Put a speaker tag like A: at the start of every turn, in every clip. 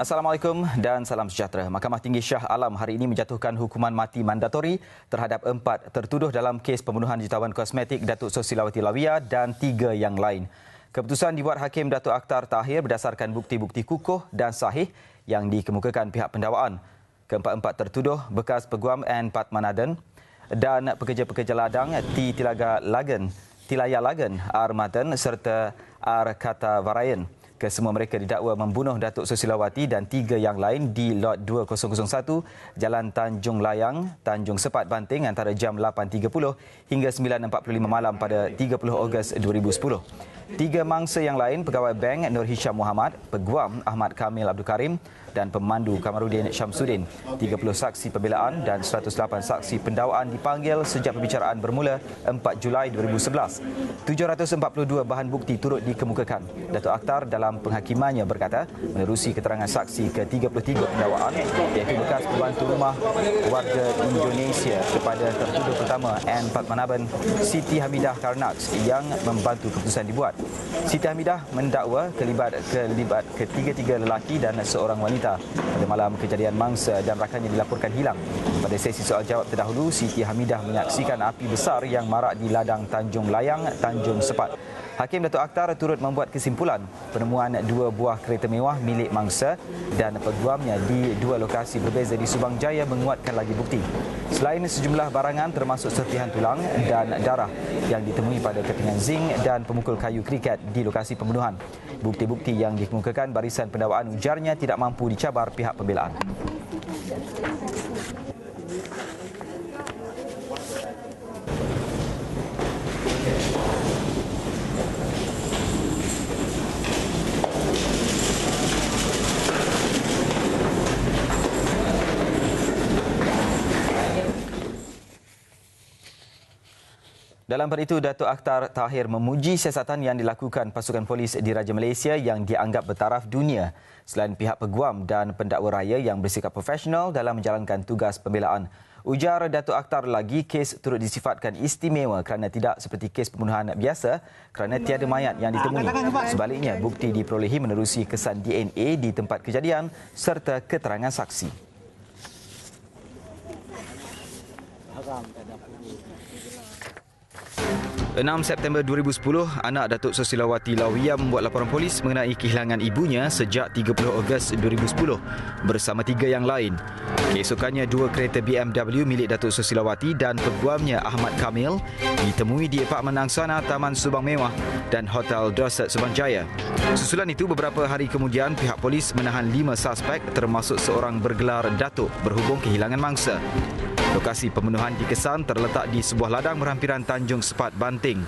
A: Assalamualaikum dan salam sejahtera. Mahkamah Tinggi Shah Alam hari ini menjatuhkan hukuman mati mandatori terhadap empat tertuduh dalam kes pembunuhan jutawan kosmetik Datuk Sosilawati Lawia dan tiga yang lain. Keputusan dibuat Hakim Datuk Akhtar Tahir berdasarkan bukti-bukti kukuh dan sahih yang dikemukakan pihak pendawaan. Keempat-empat tertuduh bekas peguam N. Patmanaden dan pekerja-pekerja ladang T. Tilaga Lagan, Tilaya Lagan, R. Maten serta R. Kata Varayan. Kesemua mereka didakwa membunuh Datuk Susilawati dan tiga yang lain di Lot 2001 Jalan Tanjung Layang, Tanjung Sepat Banting antara jam 8.30 hingga 9.45 malam pada 30 Ogos 2010. Tiga mangsa yang lain, pegawai bank Nur Hisham Muhammad, peguam Ahmad Kamil Abdul Karim dan pemandu Kamarudin Syamsuddin. 30 saksi pembelaan dan 108 saksi pendawaan dipanggil sejak pembicaraan bermula 4 Julai 2011. 742 bahan bukti turut dikemukakan. Datuk Akhtar dalam penghakimannya berkata menerusi keterangan saksi ke-33 pendawaan iaitu bekas pembantu rumah warga Indonesia kepada tertuduh pertama N. Fatmanaban Siti Hamidah Karnaks yang membantu keputusan dibuat. Siti Hamidah mendakwa kelibat kelibat ketiga-tiga lelaki dan seorang wanita pada malam kejadian mangsa dan rakannya dilaporkan hilang. Pada sesi soal jawab terdahulu, Siti Hamidah menyaksikan api besar yang marak di ladang Tanjung Layang, Tanjung Sepat. Hakim Datuk Akhtar turut membuat kesimpulan penemuan dua buah kereta mewah milik mangsa dan peguamnya di dua lokasi berbeza di Subang Jaya menguatkan lagi bukti. Selain sejumlah barangan termasuk serpihan tulang dan darah yang ditemui pada kepingan zinc dan pemukul kayu kriket di lokasi pembunuhan. Bukti-bukti yang dikemukakan barisan pendawaan ujarnya tidak mampu dicabar pihak pembelaan. Dalam pada itu, Datuk Akhtar Tahir memuji siasatan yang dilakukan pasukan polis di Raja Malaysia yang dianggap bertaraf dunia selain pihak peguam dan pendakwa raya yang bersikap profesional dalam menjalankan tugas pembelaan. Ujar Datuk Akhtar lagi kes turut disifatkan istimewa kerana tidak seperti kes pembunuhan biasa kerana tiada mayat yang ditemui. Sebaliknya, bukti diperolehi menerusi kesan DNA di tempat kejadian serta keterangan saksi. 6 September 2010, anak Datuk Sosilawati Lawiyah membuat laporan polis mengenai kehilangan ibunya sejak 30 Ogos 2010 bersama tiga yang lain. Keesokannya, dua kereta BMW milik Datuk Sosilawati dan peguamnya Ahmad Kamil ditemui di apartmen Angsana Taman Subang Mewah dan Hotel Dorset Subang Jaya. Susulan itu, beberapa hari kemudian pihak polis menahan lima suspek termasuk seorang bergelar Datuk berhubung kehilangan mangsa. Lokasi pembunuhan dikesan terletak di sebuah ladang berhampiran Tanjung Sepat, Banting.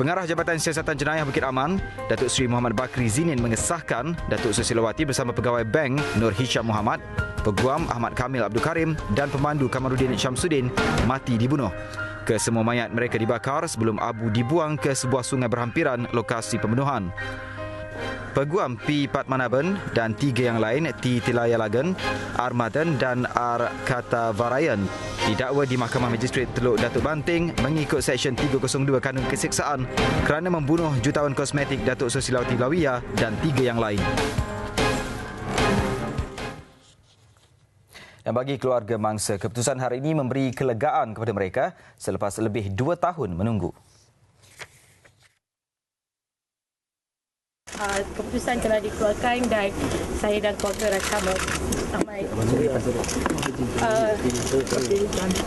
A: Pengarah Jabatan Siasatan Jenayah Bukit Aman, Datuk Seri Muhammad Bakri Zinin mengesahkan Datuk Susilawati bersama pegawai bank Nur Hisham Muhammad, peguam Ahmad Kamil Abdul Karim dan pemandu Kamarudin Syamsuddin mati dibunuh. Kesemua mayat mereka dibakar sebelum abu dibuang ke sebuah sungai berhampiran lokasi pembunuhan. Peguam P. Patmanaban dan tiga yang lain T. Tilayalagan, R. Madan dan R. Kata Varayan didakwa di Mahkamah Magistrate Teluk Datuk Banting mengikut Seksyen 302 Kanun Keseksaan kerana membunuh jutawan kosmetik Datuk Sosilawati Lawiyah dan tiga yang lain. Dan bagi keluarga mangsa, keputusan hari ini memberi kelegaan kepada mereka selepas lebih dua tahun menunggu.
B: uh, keputusan telah dikeluarkan dan saya dan keluarga rasa amat uh,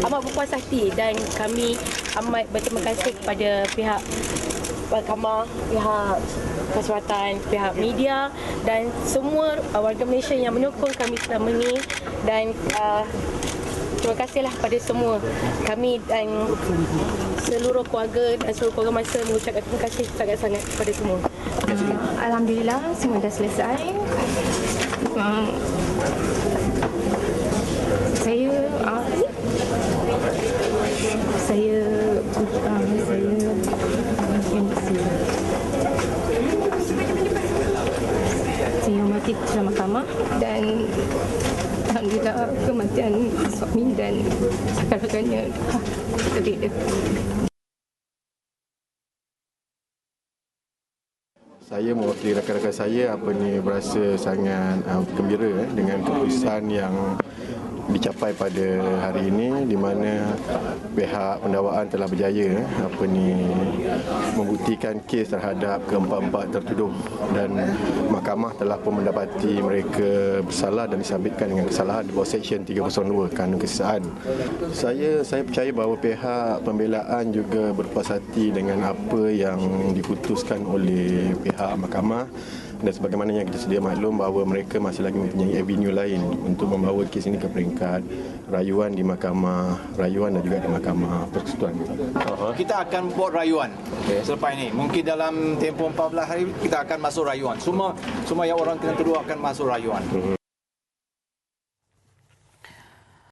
B: amat berpuas hati dan kami amat berterima kasih kepada pihak mahkamah, pihak kesempatan, pihak media dan semua warga Malaysia yang menyokong kami selama ini dan uh, terima kasihlah kepada semua kami dan seluruh keluarga dan seluruh keluarga masa mengucapkan terima kasih sangat-sangat kepada semua.
C: Alhamdulillah semua dah selesai. Um, saya uh, saya uh, saya yang saya mati dalam mahkamah dan Alhamdulillah kematian suami dan segala-galanya terdekat.
D: Saya mewakili rakan-rakan saya apa ni berasa sangat uh, gembira eh, dengan keputusan yang dicapai pada hari ini di mana pihak pendakwaan telah berjaya eh, apa ni membuktikan kes terhadap keempat-empat tertuduh dan mahkamah telah pun mendapati mereka bersalah dan disabitkan dengan kesalahan di bawah Seksyen 302 Kanun Kesesaan. Saya saya percaya bahawa pihak pembelaan juga berpuas hati dengan apa yang diputuskan oleh pihak mahkamah dan sebagaimana yang kita sedia maklum bahawa mereka masih lagi mempunyai avenue lain untuk membawa kes ini ke peringkat rayuan di mahkamah rayuan dan juga di mahkamah persekutuan.
E: Kita akan buat rayuan okay. selepas ini. Mungkin dalam tempoh 14 hari kita akan masuk rayuan. Semua semua yang orang kena tuduh akan masuk rayuan.